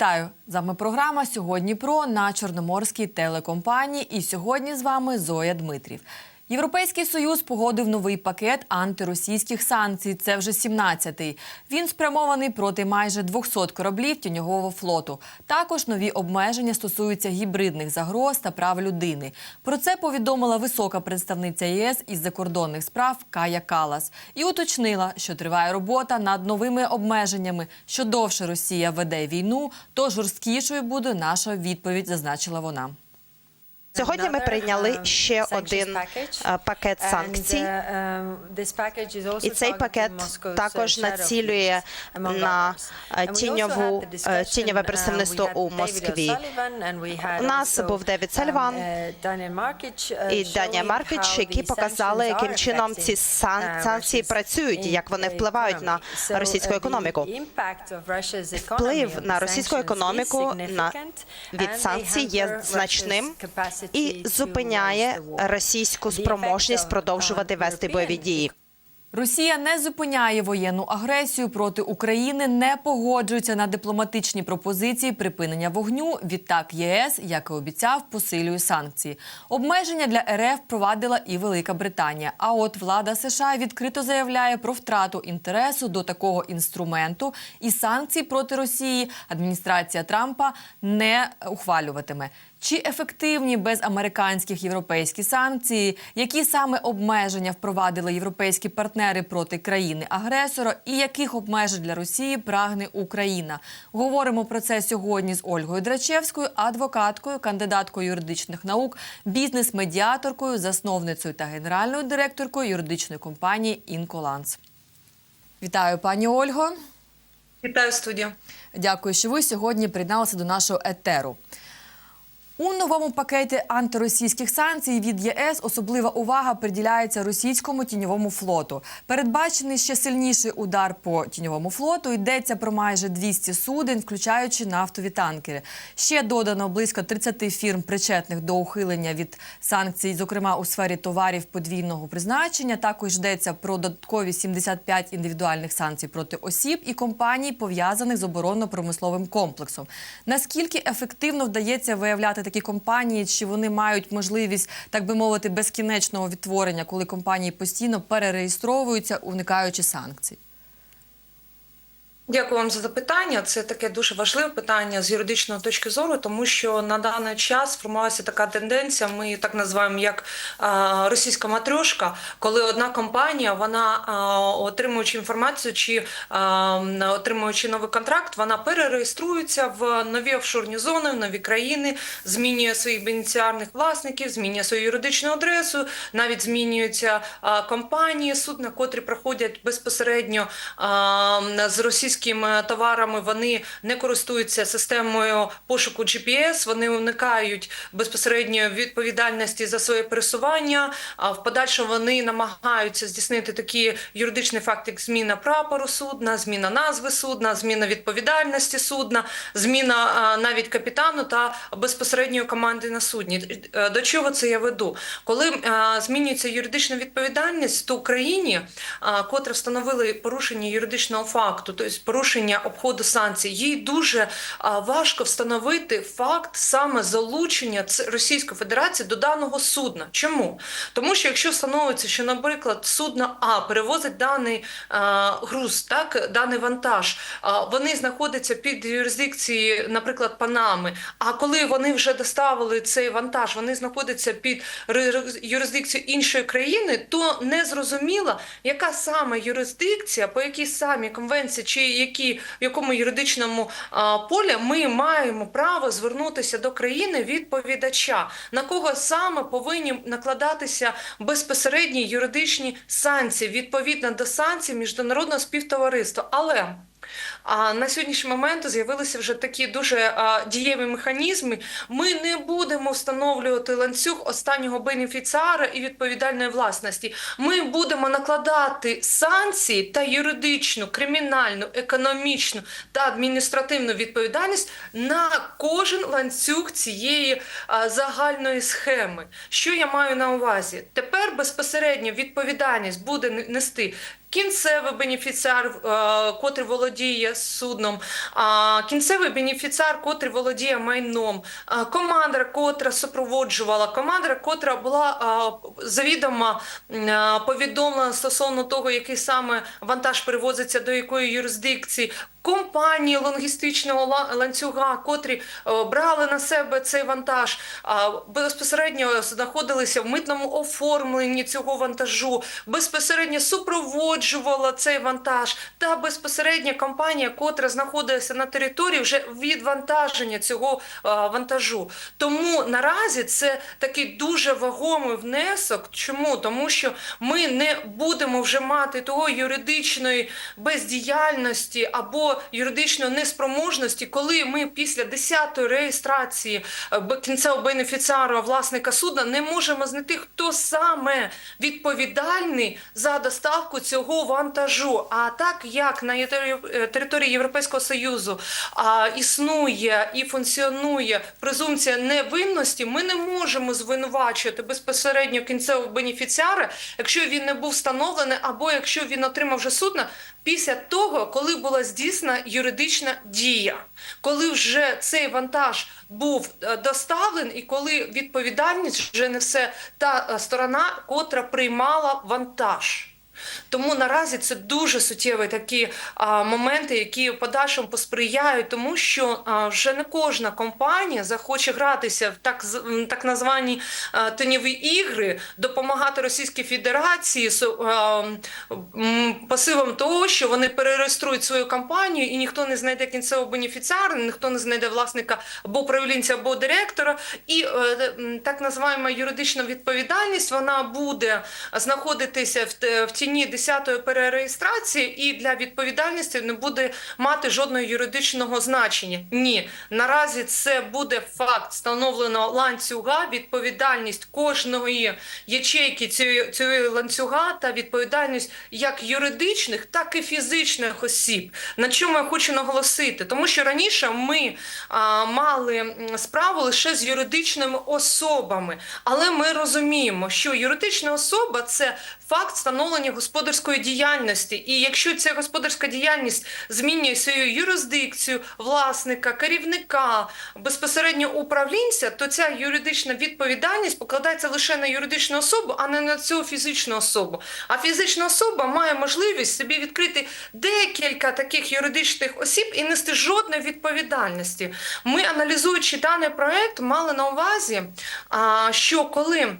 Вітаю! З вами програма Сьогодні про на Чорноморській телекомпанії. І сьогодні з вами Зоя Дмитрів. Європейський союз погодив новий пакет антиросійських санкцій. Це вже 17-й. Він спрямований проти майже 200 кораблів тіньового флоту. Також нові обмеження стосуються гібридних загроз та прав людини. Про це повідомила висока представниця ЄС із закордонних справ Кая Калас і уточнила, що триває робота над новими обмеженнями. Що довше Росія веде війну, то жорсткішою буде наша відповідь, зазначила вона. Сьогодні ми прийняли ще один е, пакет санкцій. І цей пакет також націлює на тіньову тіньове представництво у Москві. У нас був Девід Сальван і Данія Маркіч, які показали, яким чином ці сан- санкції працюють, як вони впливають на російську економіку. Вплив на російську економіку на від санкцій є значним і зупиняє російську спроможність продовжувати вести бойові дії. Росія не зупиняє воєнну агресію проти України, не погоджується на дипломатичні пропозиції припинення вогню. Відтак ЄС, як і обіцяв, посилює санкції. Обмеження для РФ провадила і Велика Британія. А от влада США відкрито заявляє про втрату інтересу до такого інструменту, і санкцій проти Росії адміністрація Трампа не ухвалюватиме. Чи ефективні без американських європейські санкції? Які саме обмеження впровадили європейські партнери проти країни-агресора, і яких обмежень для Росії прагне Україна? Говоримо про це сьогодні з Ольгою Драчевською, адвокаткою, кандидаткою юридичних наук, бізнес-медіаторкою, засновницею та генеральною директоркою юридичної компанії Інколанс. Вітаю, пані Ольго. Вітаю студію. Дякую, що ви сьогодні приєдналися до нашого етеру. У новому пакеті антиросійських санкцій від ЄС особлива увага приділяється російському тіньовому флоту. Передбачений ще сильніший удар по тіньовому флоту. Йдеться про майже 200 суден, включаючи нафтові танкери. Ще додано близько 30 фірм, причетних до ухилення від санкцій, зокрема у сфері товарів подвійного призначення. Також йдеться про додаткові 75 індивідуальних санкцій проти осіб і компаній, пов'язаних з оборонно-промисловим комплексом. Наскільки ефективно вдається виявляти такі компанії, чи вони мають можливість, так би мовити, безкінечного відтворення, коли компанії постійно перереєстровуються, уникаючи санкцій? Дякую вам за запитання. Це таке дуже важливе питання з юридичної точки зору, тому що на даний час сформувалася така тенденція. Ми так називаємо як російська матрьошка, коли одна компанія, вона отримуючи інформацію чи отримуючи новий контракт, вона перереєструється в нові офшорні зони, в нові країни, змінює своїх бенефіціарних власників, змінює свою юридичну адресу, навіть змінюються компанії, судна, котрі проходять безпосередньо з російськими товарами. Вони не користуються системою пошуку GPS, вони уникають безпосередньо відповідальності за своє пересування. А в подальшому вони намагаються здійснити такі юридичні факти, як зміна прапору судна, зміна назви судна, зміна відповідальності судна, зміна навіть капітану та безпосередньої команди на судні. Е, До чого це я веду? Коли змінюється юридична відповідальність, то Україні, а, котре встановили порушення юридичного факту, тобто порушення обходу санкцій, їй дуже важко встановити факт саме залучення Російської Федерації до даного судна. Чому? Тому що якщо встановиться, що, наприклад, судно А перевозить даний груз, так даний вантаж, вони знаходяться під юрисдикцією, наприклад, Панами. А коли вони вже доставили цей вантаж, вони знаходяться під юрисдикцією іншої країни, то не зрозуміло, яка саме юрисдикція, по якій самі конвенції, чи які, в якому юридичному а, полі ми маємо право звернутися до країни відповідача, на кого саме повинні накладатися безпосередні юридичні санкції відповідно до санкцій міжнародного співтовариства. Але а на сьогоднішній момент з'явилися вже такі дуже а, дієві механізми. Ми не будемо встановлювати ланцюг останнього бенефіціара і відповідальної власності. Ми будемо накладати санкції та юридичну, кримінальну, економічну та адміністративну відповідальність на кожен ланцюг цієї а, загальної схеми. Що я маю на увазі? Тепер безпосередньо відповідальність буде нести кінцевий бенефіціар, е, котрий володіє судном, кінцевий бенефіціар, котрий володіє майном, а, команда, котра супроводжувала, команда, котра була завідома, повідомлена стосовно того, який саме вантаж перевозиться до якої юрисдикції. Компанії логістичного ланцюга, котрі е, брали на себе цей вантаж, безпосередньо знаходилися в митному оформленні цього вантажу, безпосередньо супроводжувала цей вантаж, та безпосередньо компанія, котра знаходилася на території вже відвантаження цього вантажу. Тому наразі це такий дуже вагомий внесок. Чому? Тому що ми не будемо вже мати того юридичної бездіяльності або юридичної неспроможності, коли ми після 10-ї реєстрації е, кінцевого бенефіціару власника судна не можемо знайти, хто саме відповідальний за доставку цього вантажу. А так як на е, території Європейського Союзу існує і функціонує презумпція невинності, ми не можемо звинувачувати безпосередньо кінцевого бенефіціара, якщо він не був встановлений, або якщо він отримав вже судно після того, коли була здійснена юридична дія, коли вже цей вантаж був е, доставлений, і коли відповідальність вже несе та е, сторона, котра приймала вантаж. Тому наразі це дуже суттєві такі а, моменти, які в подальшому посприяють, тому що а, вже не кожна компанія захоче гратися в так так названі а, теньові ігри, допомагати Російській Федерації з а, м, посилом того, що вони перереєструють свою компанію, і ніхто не знайде кінцевого бенефіціара, ніхто не знайде власника або управлінця, або директора. І е, м, так називаємо юридична відповідальність вона буде знаходитися в, те- в тіні 10-ї перереєстрації, і для відповідальності не буде мати жодного юридичного значення. Ні, наразі це буде факт встановленого ланцюга, відповідальність кожної ячейки цієї ланцюга та відповідальність як юридичних, так і фізичних осіб. На чому я хочу наголосити? Тому що раніше ми а, мали справу лише з юридичними особами, але ми розуміємо, що юридична особа це факт встановлення господарської діяльності. І якщо ця господарська діяльність змінює свою юрисдикцію, власника, керівника, безпосередньо управлінця, то ця юридична відповідальність покладається лише на юридичну особу, а не на цю фізичну особу. А фізична особа має можливість собі відкрити декілька таких юридичних осіб і нести жодної відповідальності. Ми, аналізуючи даний проект, мали на увазі, що коли.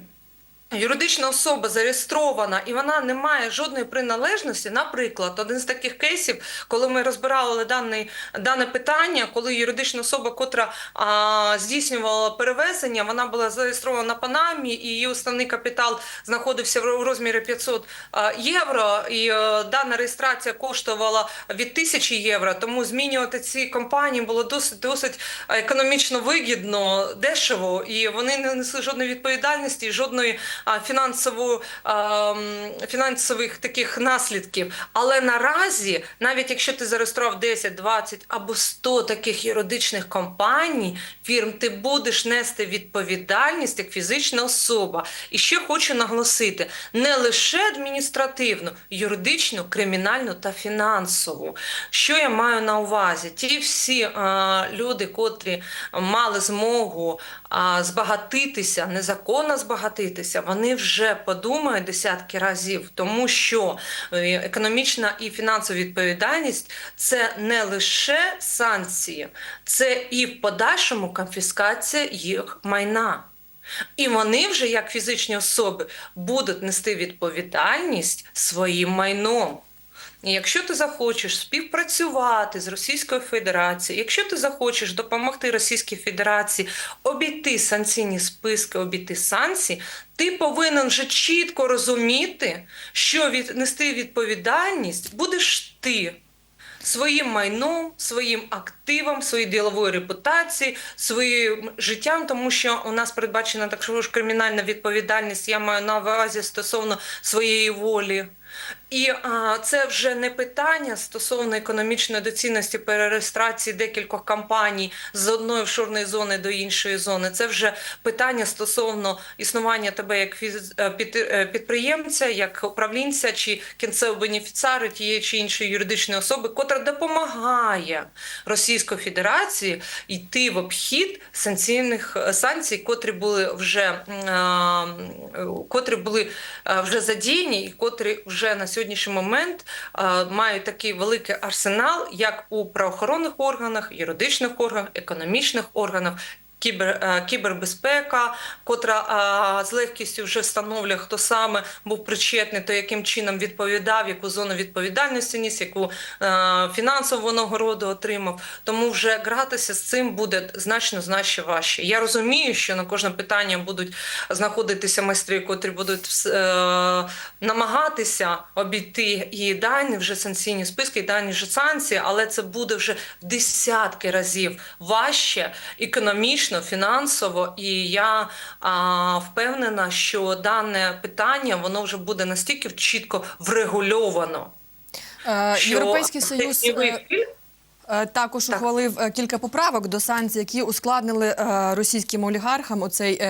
Юридична особа зареєстрована і вона не має жодної приналежності. Наприклад, один з таких кейсів, коли ми розбирали даний, дане питання, коли юридична особа, котра а, здійснювала перевезення, вона була зареєстрована на Панамі, і її основний капітал знаходився в розмірі 500 а, євро. І е, дана реєстрація коштувала від 1000 євро. Тому змінювати ці компанії було досить досить економічно вигідно, дешево, і вони не несли жодної відповідальності, жодної а, фінансову, фінансових таких наслідків. Але наразі, навіть якщо ти зареєстрував 10, 20 або 100 таких юридичних компаній, фірм, ти будеш нести відповідальність як фізична особа. І ще хочу наголосити: не лише адміністративну, юридичну, кримінальну та фінансову. Що я маю на увазі? Ті всі а, люди, котрі мали змогу збагатитися, незаконно збагатитися, вони вже подумають десятки разів, тому що е, економічна і фінансова відповідальність це не лише санкції, це і в подальшому конфіскація їх майна. І вони вже, як фізичні особи, будуть нести відповідальність своїм майном. Якщо ти захочеш співпрацювати з Російською Федерацією, якщо ти захочеш допомогти Російській Федерації обійти санкційні списки, обійти санкції, ти повинен вже чітко розуміти, що від, нести відповідальність будеш ти своїм майном, своїм активом, своєю діловою репутацією, своїм життям, тому що у нас передбачена також кримінальна відповідальність. Я маю на увазі стосовно своєї волі. І а, це вже не питання стосовно економічної доцільності перереєстрації декількох компаній з одної офшорної зони до іншої зони. Це вже питання стосовно існування тебе як е, е, підприємця, як управлінця чи кінцевого бенефіціару тієї чи іншої юридичної особи, котра допомагає Російської Федерації йти в обхід санкційних е, санкцій, котрі були вже котрі були вже задіяні, і котрі вже на сьогоднішній момент е, мають такий великий арсенал, як у правоохоронних органах, юридичних органах, економічних органах. Кібер, е, кібербезпека, котра е, з легкістю вже встановлює, хто саме був причетний, то яким чином відповідав, яку зону відповідальності ніс, яку е, фінансову нагороду отримав. Тому вже гратися з цим буде значно значно важче. Я розумію, що на кожне питання будуть знаходитися майстри, котрі будуть намагатися обійти і дані вже санкційні списки, і дані вже санкції, але це буде вже в десятки разів важче економічно, фінансово. І я а, впевнена, що дане питання воно вже буде настільки чітко врегульовано. Е, що Європейський союз е, Також ухвалив е, кілька поправок до санкцій, які ускладнили е, російським олігархам оцей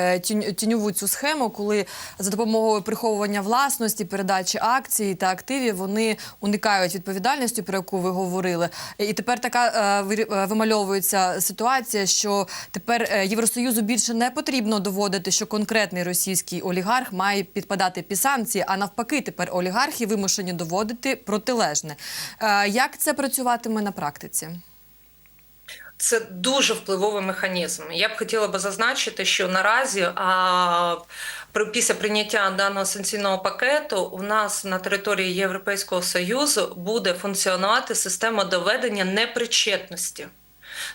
тіньову цю схему, коли за допомогою приховування власності, передачі акцій та активів вони уникають відповідальності, про яку ви говорили. І тепер така вимальовується ситуація, що тепер Євросоюзу більше не потрібно доводити, що конкретний російський олігарх має підпадати під санкції, а навпаки, тепер олігархи вимушені доводити протилежне. Як це працюватиме на практиці? Це дуже впливовий механізм. Я б хотіла би зазначити, що наразі а, після прийняття даного санкційного пакету у нас на території Європейського союзу буде функціонувати система доведення непричетності.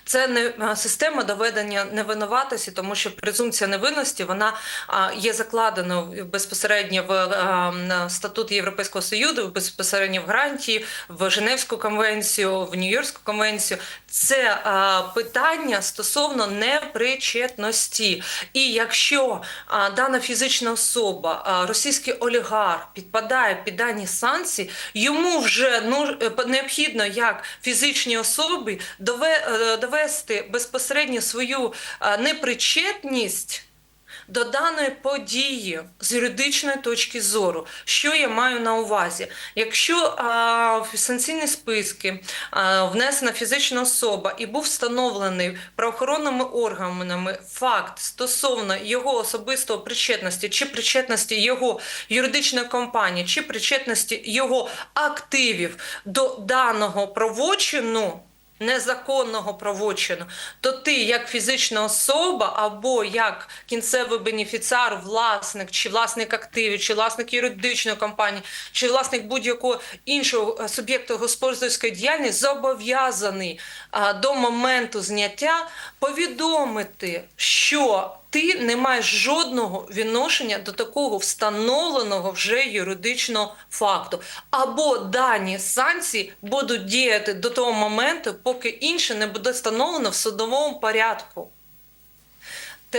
Це не система доведення невинуватості, тому що презумпція невинності вона є закладена безпосередньо в статут Європейського союзу, безпосередньо в гарантії, в Женевську конвенцію, в Нью-Йоркську конвенцію. Це питання стосовно непричетності. І якщо дана фізична особа, російський олігарх підпадає під дані санкції, йому вже ну е, необхідно як фізичній особі дове- е, довести безпосередньо свою непричетність. До даної події з юридичної точки зору, що я маю на увазі, якщо а, в санкційні списки а, внесена фізична особа і був встановлений правоохоронними органами факт стосовно його особистої причетності, чи причетності його юридичної компанії, чи причетності його активів до даного правочину. Незаконного правочину, то ти, як фізична особа, або як кінцевий бенефіціар, власник, чи власник активів, чи власник юридичної компанії, чи власник будь-якого іншого е, суб'єкту господарської діяльності, зобов'язаний а, до моменту зняття повідомити, що ти не маєш жодного відношення до такого встановленого вже юридичного факту. Або дані санкції будуть діяти до того моменту, поки інше не буде встановлено в судовому порядку.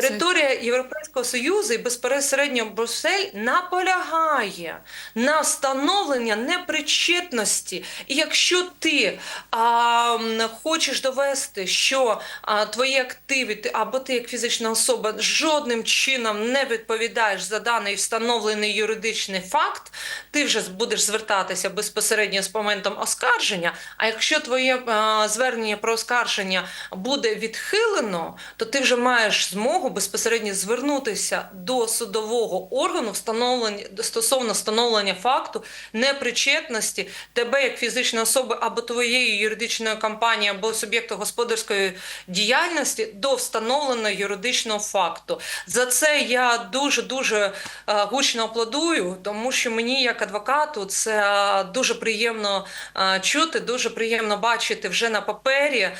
Територія Європейського Союзу і безпосередньо Брюссель наполягає на встановлення непричетності. І якщо ти а, хочеш довести, що а, твої активи або ти як фізична особа жодним чином не відповідаєш за даний встановлений юридичний факт, ти вже будеш звертатися безпосередньо з моментом оскарження. А якщо твоє а, звернення про оскарження буде відхилено, то ти вже маєш змогу безпосередньо звернутися до судового органу встановлення стосовно встановлення факту непричетності тебе як фізичної особи або твоєї юридичної компанії, або суб'єкту господарської діяльності до встановленого юридичного факту. За це я дуже дуже гучно аплодую, тому що мені, як адвокату, це е, дуже приємно е, чути, дуже приємно бачити вже на папері, е,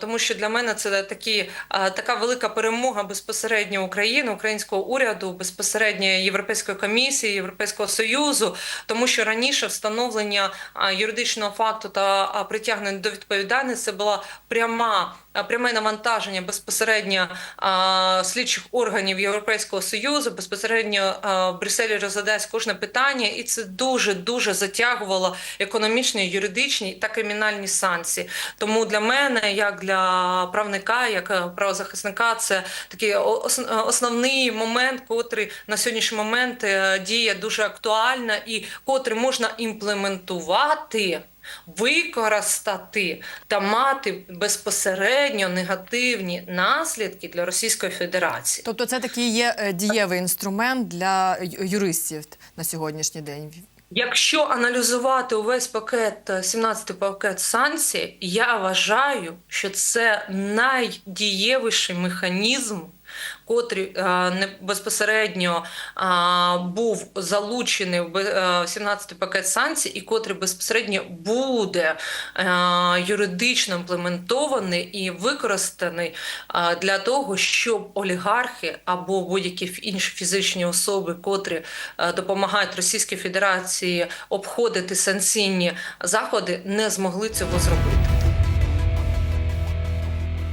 тому що для мене це такі, е, така велика перемога безпосередньо України, українського уряду, безпосередньо Європейської комісії, Європейського союзу, тому що раніше встановлення юридичного факту та притягнення до відповідальності була пряма пряме навантаження безпосередньо е, слідчих органів Європейського союзу, безпосередньо е, в Брюсселі розглядається кожне питання, і це дуже дуже затягувало економічні, юридичні та кримінальні санкції. Тому для мене, як для правника, як е, правозахисника, це такий е, основний момент, котрий на сьогоднішній момент е, діє дуже актуально і котрий можна імплементувати. Використати та мати безпосередньо негативні наслідки для Російської Федерації. Тобто, це такий є е, дієвий інструмент для юристів на сьогоднішній день. Якщо аналізувати увесь пакет, 17 пакет санкцій, я вважаю, що це найдієвіший механізм, котрий е, не безпосередньо е, був залучений в бе- е, 17 пакет санкцій, і котрий безпосередньо буде юридично імплементований і використаний для того, щоб олігархи або будь-які інші фізичні особи, котрі допомагають Російській Федерації обходити санкційні заходи, не змогли цього зробити.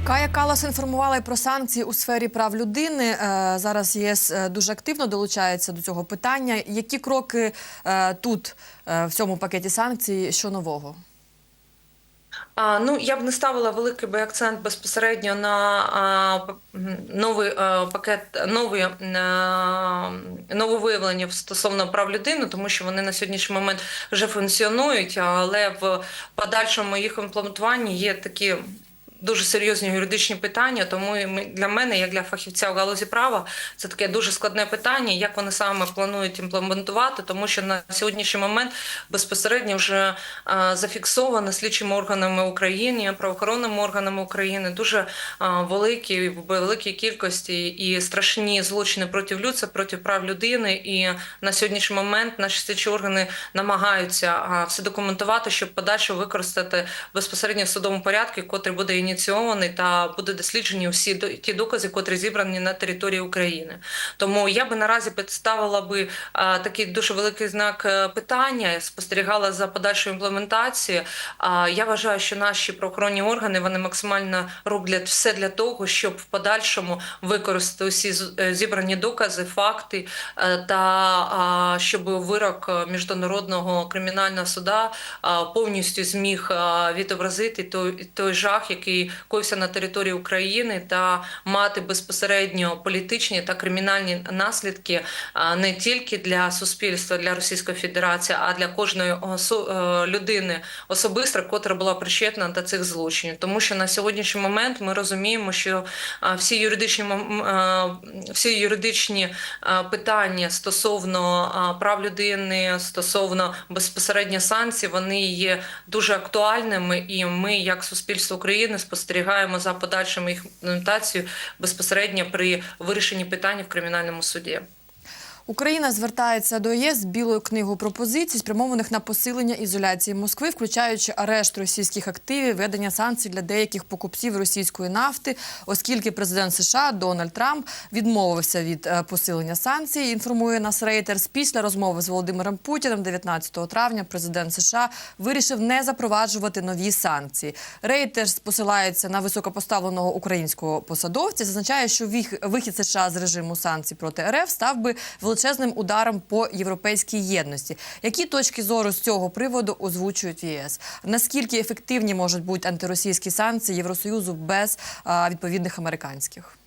Кая Калас інформувала про санкції у сфері прав людини. Е, Зараз ЄС е, дуже активно долучається до цього питання. Які кроки е, тут в цьому пакеті санкцій? Що нового? А, ну, я б не ставила великий би акцент безпосередньо на а, новий а, пакет, нові а, нововиявлення стосовно прав людини, тому що вони на сьогоднішній момент вже функціонують, але в подальшому їх імплементуванні є такі. Дуже серйозні юридичні питання, тому для мене, як для фахівця в галузі права, це таке дуже складне питання, як вони саме планують імплементувати, тому що на сьогоднішній момент безпосередньо вже зафіксовано слідчими органами України, правоохоронними органами України дуже великі великій кількості і страшні злочини проти людства, проти прав людини. І на сьогоднішній момент наші слідчі органи намагаються все документувати, щоб подальше використати безпосередньо в судовому порядку, котрий буде ініційований та буде досліджені всі ті докази, котрі зібрані на території України. Тому я би наразі представила би а, такий дуже великий знак е, питання, спостерігала за подальшою імплементацією. А я вважаю, що наші правоохоронні органи вони максимально роблять все для того, щоб в подальшому використати усі е, зібрані докази, факти е, та щоб вирок е, міжнародного кримінального суда повністю зміг відобразити той, той жах, який коївся на території України, та мати безпосередньо політичні та кримінальні наслідки не тільки для суспільства, для Російської Федерації, а для кожної е, людини особисто, котра була причетна до цих злочинів. Тому що на сьогоднішній момент ми розуміємо, що всі юридичні е, всі юридичні е, питання стосовно прав людини, стосовно безпосередньо санкцій, вони є дуже актуальними, і ми, як суспільство України, спостерігаємо за подальшими їх імплементацією безпосередньо при вирішенні питання в кримінальному суді. Україна звертається до ЄС білою книгою пропозицій, спрямованих на посилення ізоляції Москви, включаючи арешт російських активів, ведення санкцій для деяких покупців російської нафти, оскільки президент США Дональд Трамп відмовився від е, посилення санкцій. Інформує нас Рейтерс. Після розмови з Володимиром Путіним 19 травня президент США вирішив не запроваджувати нові санкції. Рейтерс посилається на високопоставленого українського посадовця. Зазначає, що вихід США з режиму санкцій проти РФ став би величезним ударом по європейській єдності. Які точки зору з цього приводу озвучують ЄС? Наскільки ефективні можуть бути антиросійські санкції Євросоюзу без відповідних американських?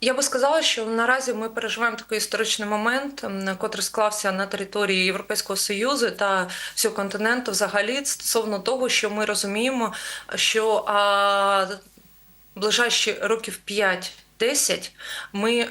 Я би сказала, що наразі ми переживаємо такий історичний момент, котрий склався на території Європейського союзу та всього континенту взагалі стосовно того, що ми розуміємо, що а, ближайші років 5 10 ми е,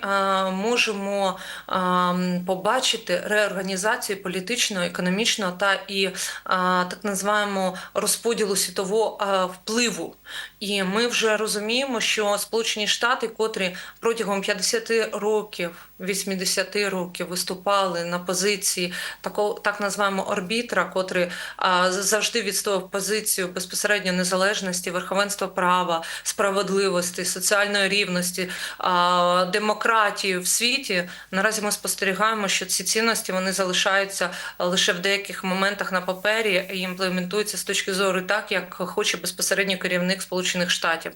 можемо е, побачити реорганізацію політичного, економічного та і е, так називаємо розподілу світового е, впливу. І ми вже розуміємо, що Сполучені Штати, котрі протягом 50 років 80 років виступали на позиції такого так називаємо орбітра, котрий а, завжди відстояв позицію безпосередньо незалежності, верховенства права, справедливості, соціальної рівності, а, демократії в світі. Наразі ми спостерігаємо, що ці цінності вони залишаються лише в деяких моментах на папері і імплементуються з точки зору так, як хоче безпосередньо керівник Сполучених Штатів.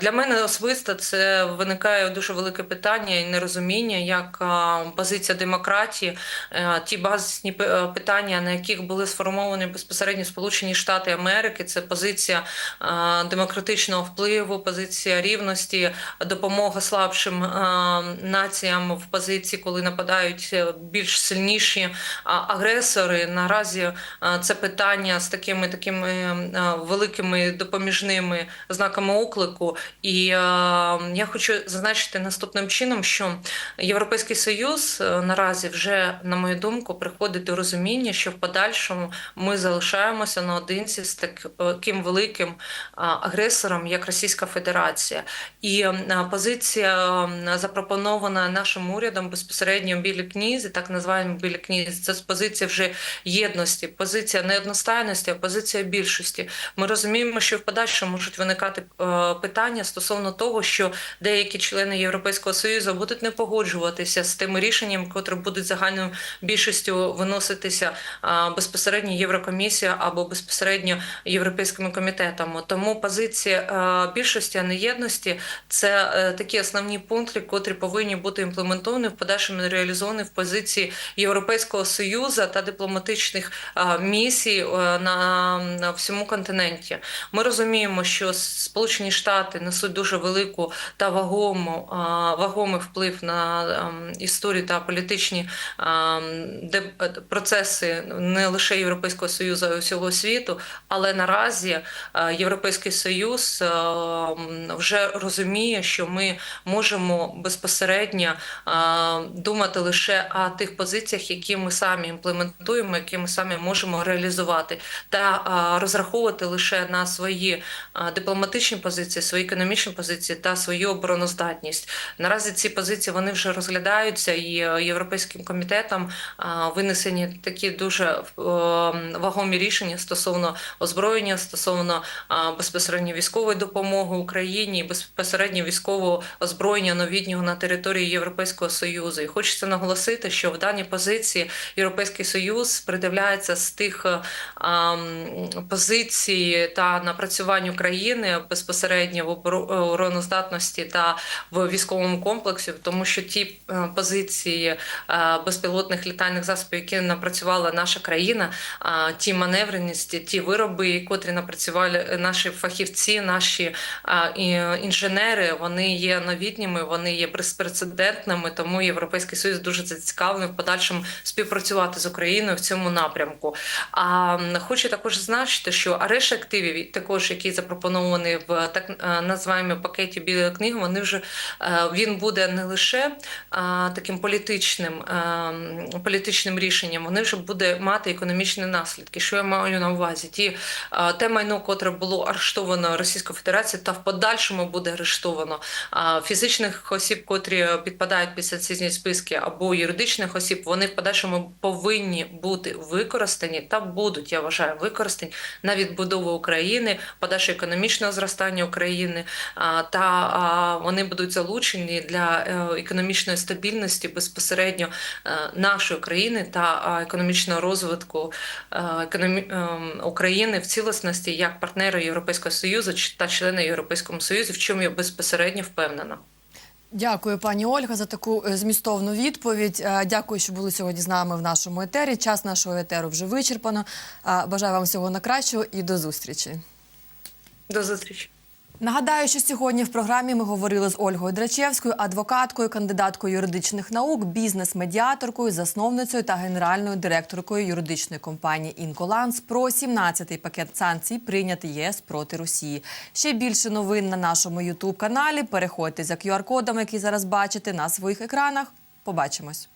Для мене особисто це виникає дуже велике питання і нерозуміння, як позиція демократії, е, ті базисні е, питання, на яких були сформовані безпосередньо Сполучені Штати Америки, це позиція демократичного впливу, позиція рівності, допомога слабшим націям в позиції, коли нападають е, більш сильніші агресори. Наразі це питання з такими такими е, великими допоміжними знаками оклику. І е, я хочу зазначити наступним чином, що Європейський Союз е, наразі вже, на мою думку, приходить до розуміння, що в подальшому ми залишаємося наодинці з таким великим агресором, як Російська Федерація. І е, позиція е, запропонована нашим урядом безпосередньо в білій книзі, так називаємо білі книзі, це позиція вже єдності, позиція не одностайності, а позиція більшості. Ми розуміємо, що в подальшому можуть виникати е, питання стосовно того, що деякі члени Європейського союзу будуть не погоджуватися з тими рішеннями, котрі будуть загальною більшістю виноситися е, безпосередньо Єврокомісія або безпосередньо європейськими комітетами. Тому позиція е, більшості, а не єдності, це такі основні пункти, котрі повинні бути імплементовані в подальшому реалізовані в позиції Європейського союзу та дипломатичних місій на, всьому континенті. Ми розуміємо, що Сполучені Штати несуть дуже велику та вагому вагомий вплив на ем, історію та політичні ем, е, процеси не лише Європейського союзу, а й усього світу. Але наразі е, Європейський Союз е, вже розуміє, що ми можемо безпосередньо е, думати лише о тих позиціях, які ми самі імплементуємо, які ми самі можемо реалізувати, та розраховувати лише на свої е, дипломатичні позиції, свої економічні позиції та свою обороноздатність. Наразі ці позиції вони вже розглядаються і е, європейським комітетом винесені такі дуже е, вагомі рішення стосовно озброєння, стосовно безпосередньо військової допомоги Україні, безпосередньо військового озброєння новітнього на території Європейського союзу. І хочеться наголосити, що в даній позиції Європейський Союз придивляється з тих е, позицій та напрацювань України безпосередньо в е, обороноздатності та в військовому комплексі, тому що ті е, позиції е, безпілотних літальних засобів, які напрацювала наша країна, ті маневреності, ті вироби, котрі напрацювали наші фахівці, наші інженери, вони є новітніми, вони є безпрецедентними. Тому Європейський Союз дуже зацікавлений в подальшому співпрацювати з Україною в цьому напрямку. А хочу також зазначити, що арешт активів, також які запропоновані в так е, називаємо пакеті білої книги, вони вже е, він буде не лише е, таким політичним, політичним рішенням, вони вже буде мати економічні наслідки. Що я маю на увазі? Ті те майно, котре було арештовано Російською Федерацією, та в подальшому буде арештовано фізичних осіб, котрі підпадають під санкційні списки, або юридичних осіб, вони в подальшому повинні бути використані та будуть, я вважаю, використані на відбудову України, подальше економічного зростання України, та вони будуть залучені для е, економічної стабільності безпосередньо е, нашої країни та економічного розвитку е, України в цілісності як партнери Європейського Союзу та члени Європейського Союзу, в чому я безпосередньо впевнена. Дякую, пані Ольга, за таку змістовну відповідь. Дякую, що були сьогодні з нами в нашому етері. Час нашого етеру вже вичерпано. Бажаю вам всього найкращого і до зустрічі. До зустрічі. Нагадаю, що сьогодні в програмі ми говорили з Ольгою Драчевською, адвокаткою, кандидаткою юридичних наук, бізнес-медіаторкою, засновницею та генеральною директоркою юридичної компанії Інколанс про 17-й пакет санкцій, прийнятий ЄС проти Росії. Ще більше новин на нашому Ютуб каналі. Переходьте за QR-кодом, який зараз бачите на своїх екранах. Побачимось.